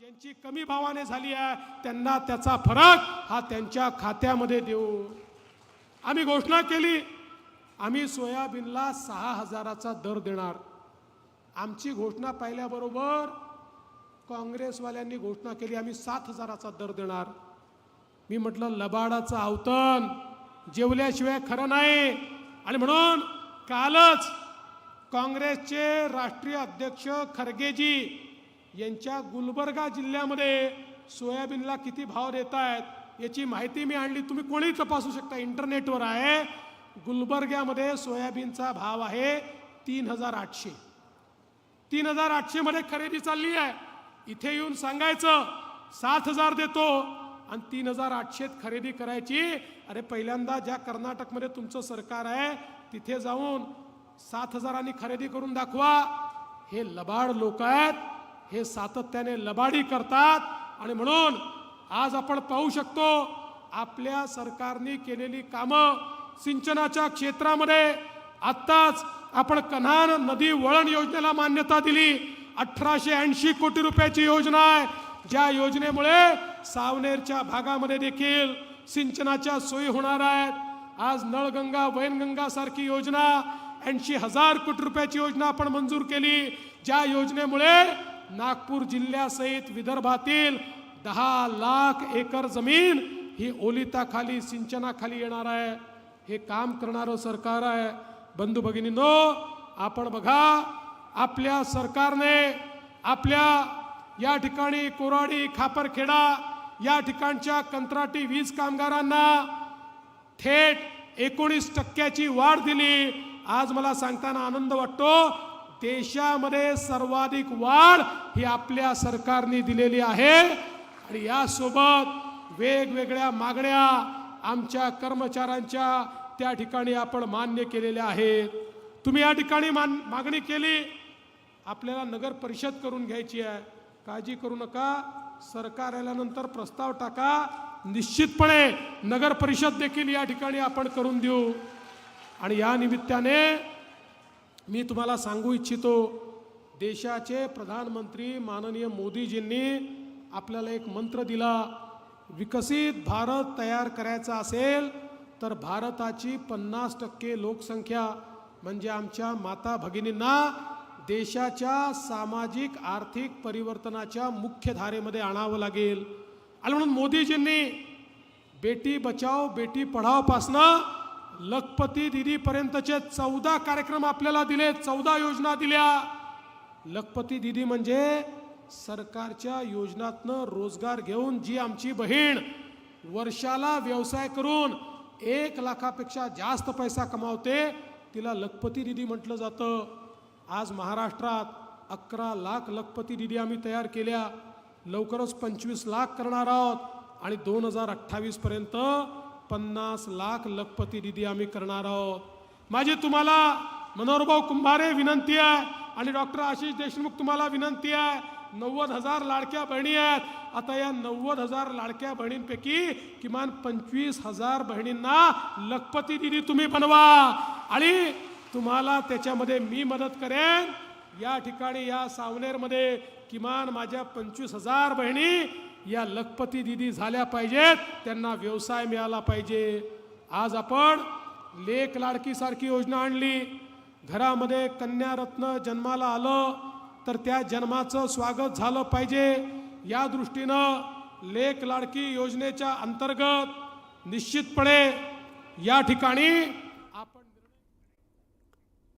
ज्यांची कमी भावाने झाली आहे त्यांना त्याचा फरक हा त्यांच्या खात्यामध्ये देऊ. आम्ही घोषणा केली आम्ही सोयाबीनला सहा हजाराचा दर देणार. आमची घोषणा पाहिल्याबरोबर काँग्रेसवाल्यांनी घोषणा केली आम्ही सात हजाराचा दर देणार. मी म्हटलं लबाडाचं आवतन जेवल्याशिवाय खरं नाही. आणि म्हणून कालच काँग्रेसचे राष्ट्रीय अध्यक्ष खरगेजी यांच्या गुलबर्गा जिल्ह्यामध्ये सोयाबीनला किती भाव देत आहेत याची माहिती मी आणली तुम्ही कोणी तपासू शकता. इंटरनेटवर आहे. गुलबर्ग्यामध्ये सोयाबीनचा भाव आहे तीन हजार आठशे. तीन हजार आठशेमध्ये खरेदी चालली आहे. इथे येऊन सांगायचं सात हजार देतो. आणि तीन हजार आठशेत खरेदी करायची. अरे पहिल्यांदा ज्या कर्नाटकमध्ये तुमचं सरकार आहे तिथे जाऊन सात हजारांनी खरेदी करून दाखवा. हे लबाड लोक आहेत. हे सातत्याने लबाडी करतात. आणि म्हणून आज आपण पाहू शकतो आपल्या सरकारने केलेली कामं सिंचनाच्या क्षेत्रामध्ये आत्ताच आपण कन्हान नदी वळण योजनेला मान्यता दिली. अठराशे ऐंशी कोटी रुपयाची योजना आहे. ज्या योजनेमुळे सावनेरच्या भागामध्ये देखील सिंचनाच्या सोयी होणार आहेत. आज नळगंगा वैनगंगा सारखी योजना ऐंशी हजार कोटी रुपयाची योजना आपण मंजूर केली. ज्या योजनेमुळे नागपूर जिल्ह्यासहित विदर्भातील दहा लाख एकर जमीन ही ओलिताखाली सिंचनाखाली येणार आहे. हे काम करणारं सरकार आहे. बंधू भगिनींनो आपण बघा आपल्या सरकारने आपल्या या ठिकाणी कोराडी खापरखेडा या ठिकाणच्या कंत्राटी वीज कामगारांना थेट एकोणीस टक्क्याची वाढ दिली. आज मला सांगताना आनंद वाटतो देशामध्ये सर्वाधिक वाढ ही आपल्या सरकारने दिलेली आहे. आणि यासोबत वेगवेगळ्या मागण्या आमच्या कर्मचाऱ्यांच्या त्या ठिकाणी आपण मान्य केलेल्या आहेत. तुम्ही या ठिकाणी मान मागणी केली. आपल्याला नगर परिषद करून घ्यायची आहे. काळजी करू नका. सरकार आल्यानंतर प्रस्ताव टाका. निश्चितपणे नगर परिषद देखील या ठिकाणी आपण करून देऊ. आणि या निमित्ताने मी तुम्हाला सांगू इच्छितो देशाचे प्रधानमंत्री माननीय मोदीजींनी आपल्याला एक मंत्र दिला विकसित भारत तयार करायचा असेल तर भारताची पन्नास टक्के लोकसंख्या म्हणजे आमच्या माता भगिनींना देशाच्या सामाजिक आर्थिक परिवर्तनाच्या मुख्य धारेमध्ये आणावं लागेल. आणि म्हणून मोदीजींनी बेटी बचाओ बेटी पढावपासनं लखपती दिदीपर्यंतचे चौदा कार्यक्रम आपल्याला दिले चौदा योजना दिल्या. लखपती दिदी म्हणजे सरकारच्या योजनातनं रोजगार घेऊन जी आमची बहीण वर्षाला व्यवसाय करून एक लाखापेक्षा जास्त पैसा कमावते तिला लखपती दिदी म्हटलं जातं. आज महाराष्ट्रात अकरा लाख लखपती दिदी आम्ही तयार केल्या. लवकरच पंचवीस लाख करणार आहोत आणि दोन हजार अठ्ठावीसपर्यंत पन्नास लाख लखपती दिदी आम्ही करणार आहोत. माझी तुम्हाला मनोहरभाऊ कुंभारे विनंती आहे आणि डॉक्टर आशिष देशमुख तुम्हाला विनंती आहे. नव्वद हजार लाडक्या बहिणी आहेत. आता या नव्वद हजार लाडक्या बहिणींपैकी किमान पंचवीस हजार बहिणींना लखपती दिदी तुम्ही बनवा. आणि तुम्हाला त्याच्यामध्ये मी मदत करेन. या ठिकाणी या सावनेरमध्ये किमान माझ्या पंचवीस हजार बहिणी या लखपती दिदी झाल्या पाहिजेत. त्यांना व्यवसाय मिळाला पाहिजे. आज आपण लेख लाडकीसारखी योजना आणली. घरामध्ये कन्यारत्न जन्माला आलं तर त्या जन्माचं स्वागत झालं पाहिजे. या दृष्टीनं लेख लाडकी योजनेच्या अंतर्गत निश्चितपणे या ठिकाणी